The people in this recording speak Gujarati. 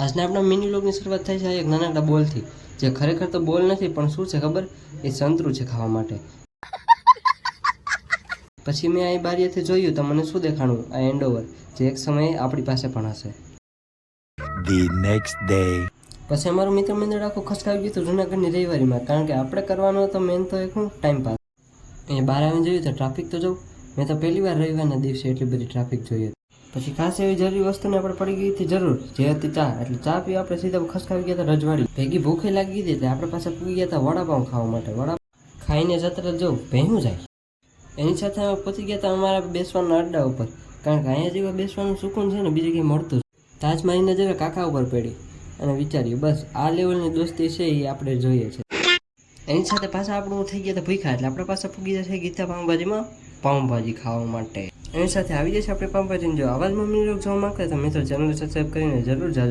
આજના આપણા મિની લોગની શરૂઆત થાય છે એક નાનકડા બોલથી. જે ખરેખર તો બોલ નથી પણ શું છે ખબર? એ સંતરું છે ખાવા માટે. પછી મેં અહીં બારીએથી જોયું તો મને શું દેખાણું? આ એન્ડઓવર જે એક સમયે આપણી પાસે પણ હશે. Next day. પછી અમારું મિત્ર મંડળ આખું ખસકાવી ગયું હતું જૂનાગઢની રવિવારીમાં કારણ કે આપણે કરવાનો હતો મેન તો એક હું ટાઈમ પાસ અહીંયા બહાર આવીને જોયું તો ટ્રાફિક તો જોઉં. મેં તો પહેલી વાર રવિવારના દિવસે એટલી બધી ટ્રાફિક જોઈ હતી. પછી ખાસ એવી જરૂરી વસ્તુને આપણે પડી ગઈ હતી જરૂર, જે હતી ચા. એટલે ચા પી આપણે સીધા ખસકાવી ગયા હતા રજવાડી. ભેગી ભૂખે લાગી હતી એટલે આપણે પાસે પૂગી ગયા હતા વડાપાઉં ખાવા માટે. વડા ખાઈને જતા જવું ભેહું જાય. એની સાથે અમે પહોંચી ગયા હતા અમારા બેસવાના અડ્ડા ઉપર. કારણ કે અહીંયા જેવા બેસવાનું સુકૂન છે ને, બીજે કંઈ મળતું જ. તાજમાહીને જરા કાકા ઉપર પડી અને વિચાર્યું, બસ, આ લેવલની દોસ્તી છે એ આપણે જોઈએ છે. એની સાથે પાછા આપણું થઈ ગયા હતા ભૂખા એટલે આપણા પાસે પૂગી જશે ગીતા પાઉંભાજીમાં. પાઉંભાજી ખાવા માટે. એની સાથે આવી જશે આપણે પાઉંભાજીને જો આવા જ મમ્મી લોક જોવા માંગતા તો મિત્રો ચેનલ સબસ્ક્રાઈબ કરીને જરૂર જાજો.